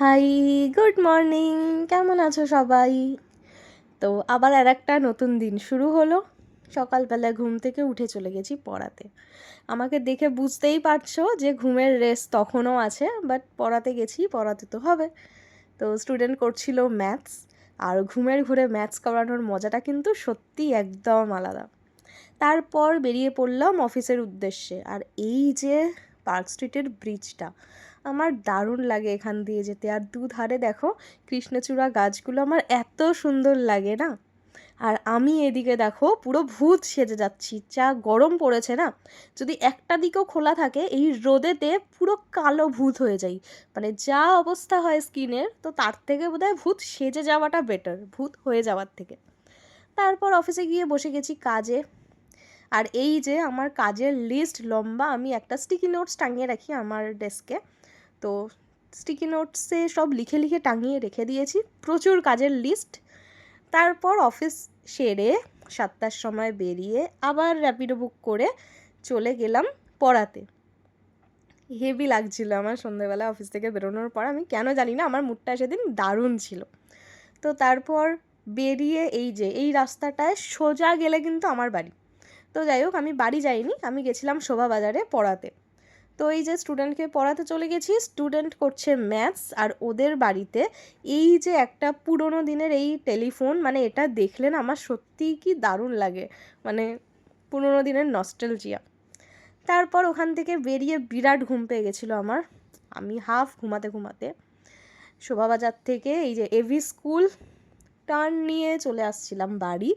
High, good morning. কেমন আছো সবাই? তো আবার আর একটা নতুন দিন শুরু হলো। সকালবেলা ঘুম থেকে উঠে চলে গেছি পড়াতে। আমাকে দেখে বুঝতেই পারছ যে ঘুমের রেস তখনও আছে বাট পড়াতে গেছি, পড়াতে তো হবে। তো স্টুডেন্ট করছিল ম্যাথস আর ঘুমের ঘুরে ম্যাথস করানোর মজাটা কিন্তু সত্যি একদম আলাদা। তারপর বেরিয়ে পড়লাম অফিসের উদ্দেশ্যে, আর এই যে পার্ক স্ট্রিটের ব্রিজটা আমার দারুণ লাগে এখান দিয়ে যেতে। আর দুধারে দেখো, কৃষ্ণচূড়া গাছগুলো আমার এত সুন্দর লাগে না? আর আমি এদিকে দেখো, পুরো ভূত সেজে যাচ্ছি, যা গরম পড়েছে না? যদি একটা দিকও খোলা থাকে, এই রোদেতে পুরো কালো ভূত হয়ে যাই। মানে যা অবস্থা হয় স্কিনের, তো তার থেকে বোধহয় ভূত সেজে যাওয়াটা বেটার ভূত হয়ে যাওয়ার থেকে। তারপর অফিসে গিয়ে বসে গেছি কাজে। আর এই যে আমার কাজের লিস্ট লম্বা, আমি একটা স্টিকি নোটস টাঙিয়ে রাখি আমার ডেস্কে তো স্টিকি নোটসে সব লিখে লিখে টাঙিয়ে রেখে দিয়েছি। প্রচুর কাজের লিস্ট তারপর অফিস সেরে সাতটার সময় বেরিয়ে আবার র্যাপিডো বুক করে চলে গেলাম পড়াতে। হেভি লাগছিল আমার সন্ধ্যেবেলা অফিস থেকে বেরোনোর পর। আমি কেন জানি না, আমার মুডটা সেদিন দারুণ ছিল। তো তারপর বেরিয়ে এই যে, এই রাস্তাটায় সোজা গেলে কিন্তু আমার বাড়ি। তো যাই হোক, আমি বাড়ি যাইনি, আমি গেছিলাম শোভাবাজারে পড়াতে। তো এই যে স্টুডেন্টকে পড়াতে চলে গেছি স্টুডেন্ট করছে ম্যাথস আর ওদের বাড়িতে এই যে একটা পুরোনো দিনের এই টেলিফোন মানে এটা দেখলে না আমার সত্যিই কি দারুণ লাগে মানে পুরোনো দিনের নস্টেলজিয়া তারপর ওখান থেকে বেরিয়ে বিরাট ঘুম পেয়ে গেছিল আমার, আমি হাফ ঘুমাতে ঘুমাতে। শোভাবাজার থেকে এই যে এভি স্কুল টার্ন নিয়ে চলে আসছিলাম বাড়ি।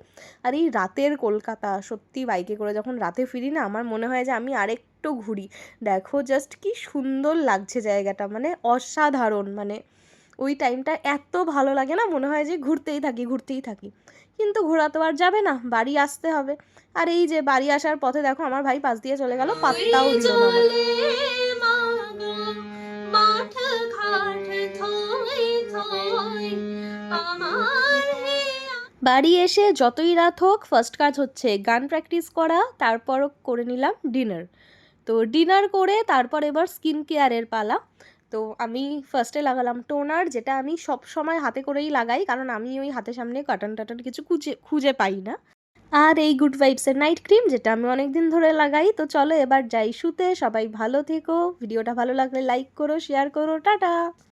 আর এই রাতের কলকাতা, সত্যি বাইকে করে যখন রাতে ফিরি না, আমার মনে হয় যে আমি আরেকটু ঘুরি। দেখো জাস্ট কি সুন্দর লাগছে জায়গাটা মানে অসাধারণ মানে ওই টাইমটা এত ভালো লাগে না, মনে হয় যে ঘুরতেই থাকি ঘুরতেই থাকি। কিন্তু ঘোরা তো আর যাবে না, বাড়ি আসতে হবে। আর এই যে বাড়ি আসার পথে দেখো, আমার ভাই পাশ দিয়ে চলে গেল, পাত্তাও দিল না। বাড়ি এসে যতই রাত হোক ফার্স্ট কাজ হচ্ছে গান প্র্যাকটিস করা তারপর করে নিলাম ডিনার তো ডিনার করে তারপর এবার স্কিন কেয়ারের পালা। তো আমি ফার্স্টে লাগালাম টোনার যেটা আমি সব সময় হাতে করেই লাগাই, কারণ আমি ওই হাতে সামনে কাটন টাটন কিছু খুঁজে খুঁজে পাই না। আর এই গুড ভাইবসের নাইট ক্রিম যেটা আমি অনেক দিন ধরে লাগাই। তো চলো এবার যাই শুতে, সবাই ভালো থেকো। ভিডিওটা ভালো লাগলে লাইক করো শেয়ার করো, টাটা!